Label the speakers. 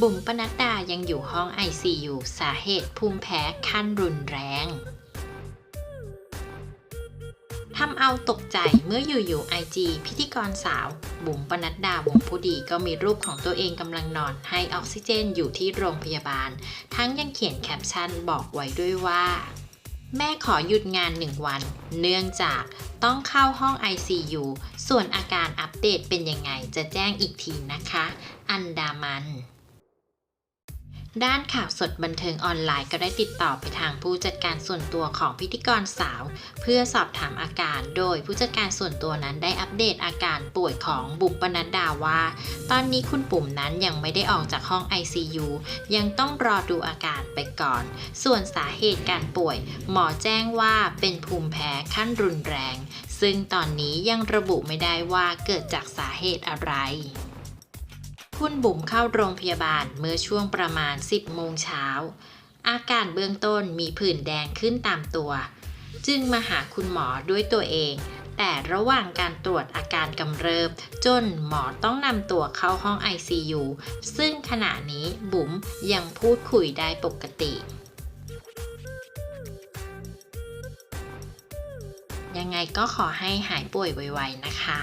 Speaker 1: บุ๋มปนัดดายังอยู่ห้อง ICU สาเหตุภูมิแพ้ขั้นรุนแรงทำเอาตกใจเมื่ออยู่ๆ IG พิธีกรสาว บุ๋มปนัดดาวงผู้ดีก็มีรูปของตัวเองกำลังนอนให้ออกซิเจนอยู่ที่โรงพยาบาล ทั้งยังเขียนแคปชั่นบอกไว้ด้วยว่า แม่ขอหยุดงานหนึ่งวัน เนื่องจากต้องเข้าห้อง ICU ส่วนอาการอัปเดตเป็นยังไงจะแจ้งอีกทีนะคะ อันดามัน ด้านข่าวสดบันเทิงออนไลน์ก็ได้ติดต่อไปทางผู้จัดการส่วนตัวของพิธีกรสาว เพื่อสอบถามอาการ โดยผู้จัดการส่วนตัวนั้นได้อัปเดตอาการป่วยของบุ๋มปนัดดาว่า ตอนนี้คุณปุ่มนั้นยังไม่ได้ออกจากห้อง ICU ยังต้องรอดูอาการไปก่อน ส่วนสาเหตุการป่วย หมอแจ้งว่าเป็นภูมิแพ้ขั้นรุนแรง ซึ่งตอนนี้ยังระบุไม่ได้ว่าเกิดจากสาเหตุอะไร คุณบุ๋มเข้าโรงพยาบาลเมื่อช่วงประมาณ 10 โมงเช้า อาการเบื้องต้นมีผื่นแดงขึ้นตามตัว จึงมาหาคุณหมอด้วยตัวเอง แต่ระหว่างการตรวจอาการกำเริบ จนหมอต้องนำตัวเข้าห้อง ICU ซึ่งขณะนี้บุ๋มยังพูดคุยได้ปกติ ยังไงก็ขอให้หายป่วยไวๆนะคะ